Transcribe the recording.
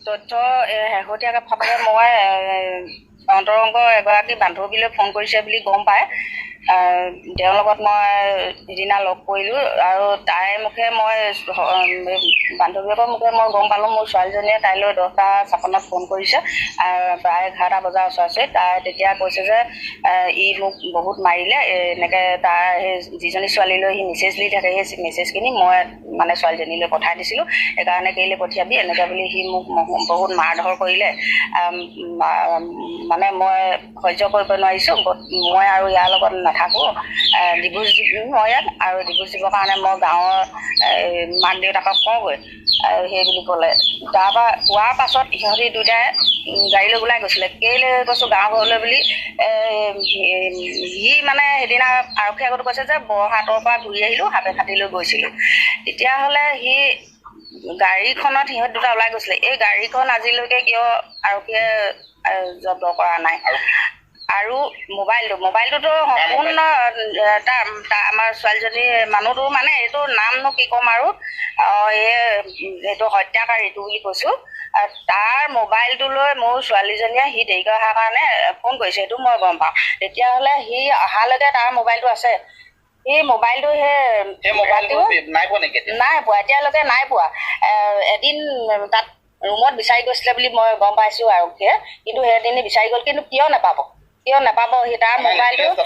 তথ্য শেহতীয়াকৈ ফাপৰে মই অন্তৰংগ এগৰাকী বান্ধৱীলৈ ফোন কৰিছে বুলি গম আহ, তেওঁৰ লগত মই সিদিনা লগ কৰিলোঁ আৰু তাইৰ মুখে মই বান্ধৱীয়েকৰ মুখে মই গম পালোঁ মোৰ ছোৱালীজনীয়ে তাইলৈ দহটা ছাপন্নত ফোন কৰিছে। প্ৰায় এঘাৰটা বজাৰ ওচৰা তাই তেতিয়া কৈছে যে ই মোক বহুত মাৰিলে। এনেকৈ তাৰ সেই যিজনী ছোৱালীলৈ সি মেছেজ দি থাকে সেই মেছেজখিনি মই মানে ছোৱালীজনীলৈ পঠাই দিছিলোঁ। সেইকাৰণে কেলৈ পঠিয়াবি? এনেকৈ বুলি সি মোক বহুত মাৰধৰ কৰিলে। আম, মানে মই সহ্য কৰিব নোৱাৰিছোঁ মই আৰু ইয়াৰ লগত নাথাকোঁ। ডিভোৰ্চ মই ইয়াত আৰু ডিভোৰ্চ দিবৰ কাৰণে মই গাঁৱৰ মাক দেউতাকক কওঁগৈ সেই বুলি ক'লে। তাৰপৰা কোৱাৰ পাছত সিহঁতি দুয়োটাই উম, গাড়ী লৈ ওলাই গৈছিলে। কেলৈ কৈছোঁ গাঁও ঘৰলৈ বুলি? সি মানে সেইদিনা আৰক্ষী আগত কৈছে যে বৰহাটৰ পৰা ঘূৰি আহিলোঁ হাতে খাটি লৈ গৈছিলোঁ। তেতিয়াহ'লে সি গাড়ীখনত সিহঁত দুটা ওলাই গৈছিলে। এই গাড়ীখন আজিলৈকে কিয় আৰক্ষীয়ে জব্দ কৰা নাই। আৰু মোবাইলটো মোবাইলটোতো সম্পূৰ্ণ আমাৰ ছোৱালীজনী মানুহটো মানে এইটো নামনো কি ক'ম আৰু এইটো হত্যাকাৰীটো বুলি কৈছোঁ। তাৰ মোবাইলটোলৈ মোৰ ছোৱালীজনীয়ে সি দেৰিকৈ অহাৰ কাৰণে ফোন কৰিছে সেইটো মই গম পাওঁ। তেতিয়াহ'লে সি অহালৈকে তাৰ মোবাইলটো আছে। সেই মোবাইলটো সেই মোবাইলটো নাই পোৱা এতিয়ালৈকে নাই পোৱা। এদিন তাত ৰুমত বিচাৰি গৈছিলে বুলি মই গম পাইছোঁ আৰক্ষীয়ে কিন্তু সেইদিনে বিচাৰি গ'ল কিন্তু কিয় নাপাব? কিয় নাপাব সি তাৰ মোবাইলটো?